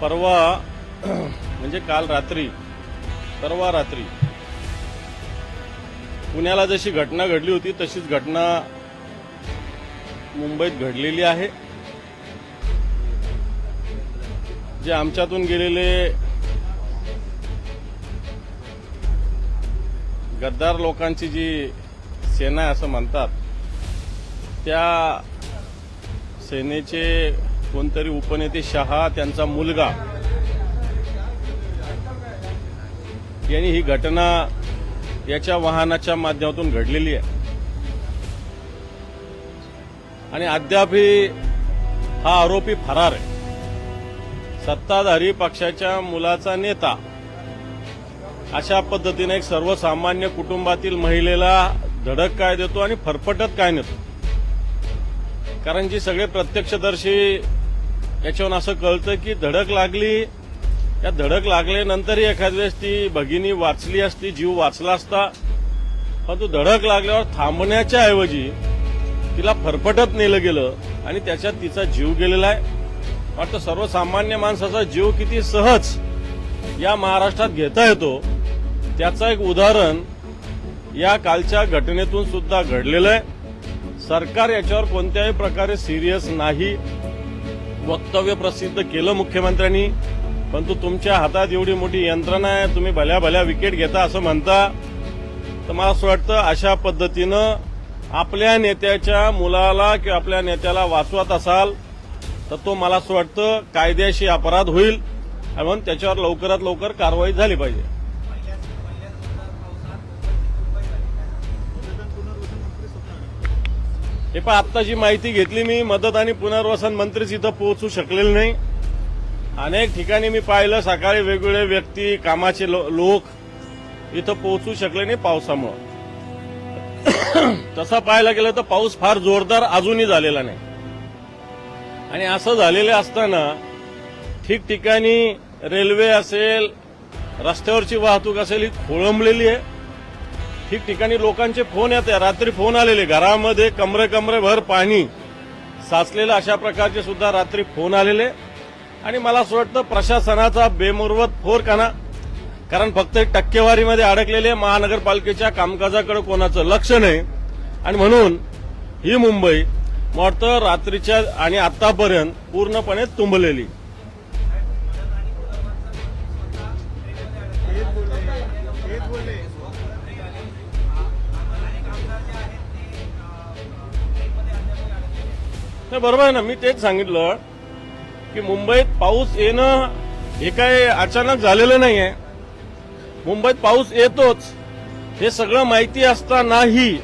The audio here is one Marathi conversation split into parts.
परवा म्हणजे काल रात्री परवा रात्री पुण्याला जशी घटना घडली होती तशीच घटना मुंबईत घडलेली आहे. जे आमच्यातून गेलेले गद्दार लोकांची जी सेना आहे असं म्हणतात त्या सेनेचे कोणतरी उपनेते शहा त्यांचा मुलगा. यांनी ही घटना याच्या वाहनाच्या माध्यमातून घडलेली आहे. आणि अद्यापही हा आरोपी फरार आहे. सत्ताधारी पक्षाच्या मुलाचा नेता अशा पद्धतीने एक सर्वसामान्य कुटुंबातील महिलेला धडक काय देतो आणि फरफटत काय नेतो? कारण जी सगळे प्रत्यक्षदर्शी याच्यावर असं कळतं की धडक लागली या धडक लागल्यानंतरही एखाद वेळेस ती भगिनी वाचली असती जीव वाचला असता परंतु तो धडक लागल्यावर थांबण्याच्या ऐवजी तिला फरफटत नेलं गेलं आणि त्याच्यात तिचा जीव गेलेला आहे. वाटतं सर्वसामान्य माणसाचा जीव किती सहज या महाराष्ट्रात घेता येतो त्याचं एक उदाहरण या कालच्या घटनेतून सुद्धा घडलेलं आहे. सरकार याच्यावर कोणत्याही प्रकारे सिरियस नाही. वक्तव्य प्रसिद्ध केलं मुख्यमंत्र्यांनी परंतु तुमच्या हातात एवढी मोठी यंत्रणा आहे तुम्ही भल्या भल्या विकेट घेता असं म्हणता. तर मला असं वाटतं अशा पद्धतीनं आपल्या नेत्याच्या मुलाला किंवा आपल्या नेत्याला वाचवत असाल तर तो मला असं वाटतं कायद्याशी अपराध होईल. आणि म्हणून त्याच्यावर लवकरात लवकर कारवाई झाली पाहिजे. हे पण आत्ता जी माहिती घेतली मी मदत आणि पुनर्वसन मंत्रीच इथं पोहोचू शकलेले नाही. अनेक ठिकाणी मी पाहिलं सकाळी वेगवेगळे व्यक्ती कामाचे लो- लोक इथं पोहोचू शकले नाही पावसामुळं. तसं पाहायला गेलं तर पाऊस फार जोरदार अजूनही झालेला नाही. आणि असं झालेलं असताना ठिकठिकाणी रेल्वे असेल रस्त्यावरची वाहतूक असेल ही खोळंबलेली आहे. ठिकठिकाणी लोकांचे फोन येत रात्री फोन आलेले. घरामध्ये कमरे कमरे भर पाणी साचलेलं अशा प्रकारचे सुद्धा रात्री फोन आलेले. आणि मला असं वाटतं प्रशासनाचा बेमुरवत फोर काना कारण फक्त एक टक्केवारीमध्ये अडकलेले महानगरपालिकेच्या कामकाजाकडे कोणाचं लक्ष नाही. आणि म्हणून ही मुंबई मला वाटतं रात्रीच्या आणि आतापर्यंत पूर्णपणे तुंबलेली. नाही बरोबर आहे ना. मी तेच सांगितलं की मुंबईत पाऊस येणं हे काय अचानक झालेलं नाही आहे मुंबईत पाऊस येतोच. हे सगळं माहिती असतानाही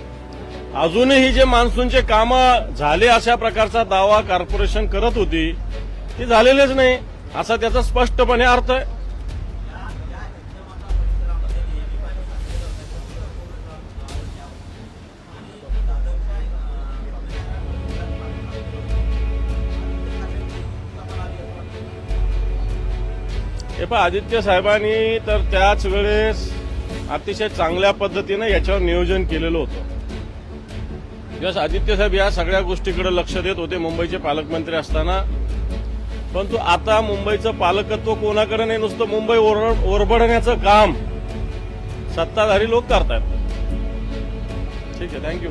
अजूनही जे मान्सूनचे काम झाले अशा प्रकारचा दावा कॉर्पोरेशन करत होती ते झालेलेच नाही. असा त्याचा स्पष्टपणे अर्थ आहे. हे पण आदित्य साहेबांनी तर त्याच वेळेस अतिशय चांगल्या पद्धतीनं याच्यावर नियोजन केलेलं होतं. दिवस आदित्य साहेब या सगळ्या गोष्टीकडे लक्ष देत होते मुंबईचे पालकमंत्री असताना. परंतु आता मुंबईचं पालकत्व कोणाकडे नाही नुसतं मुंबई ओरड- ओरबडण्याचं काम. सत्ताधारी लोक करतात ठीक आहे थँक्यू